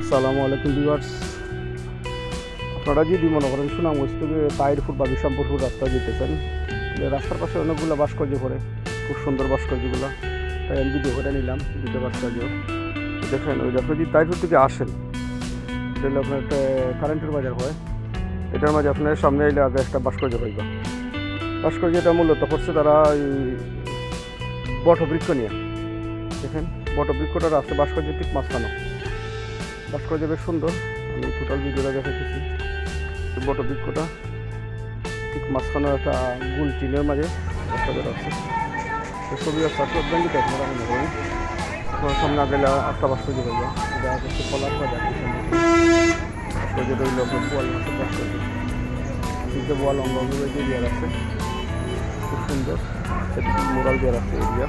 আসসালামু আলাইকুম ভিউয়ার্স। আপনারা যদি মনে করেন সুনামগঞ্জ থেকে তাইরপুর বা বিশামপুরপুর রাস্তা যেতে চান রাস্তার পাশে অনেকগুলো ভাস্কর্য করে খুব সুন্দর ভাস্কর্যগুলো। তাই আমি ভিডিও করে নিলাম দুটো ভাস্কর্য। দেখেন ওই আপনি যদি তাইরপুর থেকে আসেন, তাহলে আপনার একটা কারেন্টের বাজার হয়। এটার মাঝে আপনার সামনে এলে আগে একটা ভাস্কর্য পাইবা। ভাস্কর্যটা মূলত করছে তারা এই বটবৃক্ষ নিয়ে। দেখেন, বটবৃক্ষটার আছে ভাস্কর্য ঠিক মাঝখানো। ভাস্কর্য বেশ সুন্দর। আমি টোটাল ভিডিওটা দেখাতেছি বট বৃক্ষটা, ঠিক মাঝখানে একটা গুল টিনের মাঝে ভাস্কর্য আছে ছবি সব ব্যাঙ্গিতে আপনারা মনে করেন সামনে গেলে আটটা ভাস্কর্য হয়ে যায়। এটা হচ্ছে কলার ভাস্কর্য রইল বোয়াল ভাস্কর্য তিনটে বোয়াল খুব সুন্দর। মোরাল দেওয়ার আছে এরিয়া।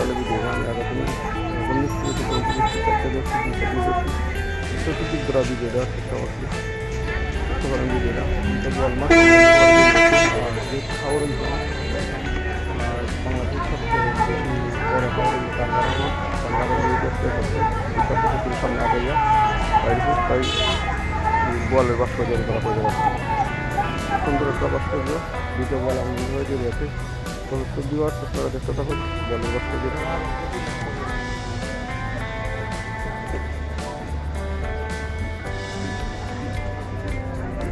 তাহলে ভিডিও আমি আগে তুমি এখন নিশ্চিত করে দিচ্ছি চারটে দেখছি দুটো দেখছি চতুর্দিক ধরা ভিডিও দেওয়ার চেষ্টা করছি বুঝতে পারেন ভিডিওটা তো বল মাছ আর যে খাওয়ার আর বাংলাদেশের সবচেয়ে বেশি বড় খাওয়ার কাঙ্গারা মাছ কাঙ্গারা নিয়ে দেখতে করছে দুটো পুকুর সামনে আগে যা তাই বলের ভাস্কর্য করা হয়ে যাচ্ছে সুন্দর একটা ভাস্কর্য দুটো বল আমি হয়ে গেছে সমস্ত ভিউয়ার্স আপনারা দেখতে থাকুন ভাস্কর্যটা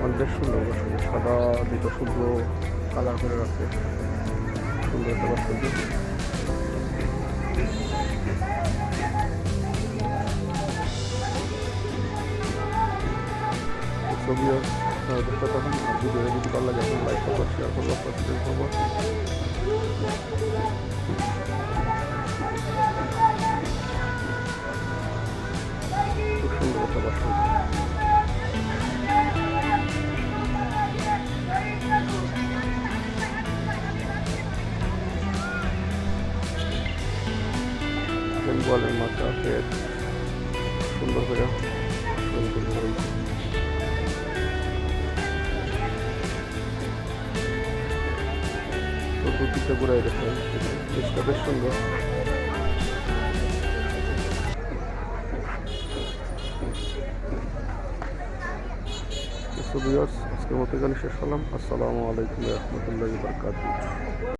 অনেক সুন্দর ভাস্কর্য সাদা, দুটো শুভ্র কালার করে রাখছে। সুন্দর একটা ভাস্কর্য দেখতে থাকুন আর ভিডিও যদি ভালো লাগে আপনার লাইক করব শেয়ার করব সাবস্ক্রাইব করব সুন্দর একটা রয়েছে ঘুরাই দেখেন বেশ সুন্দর। আজকের মতো এখানে শেষ হলাম আসসালামু আলাইকুম রহমতুল্লাহ বরকাত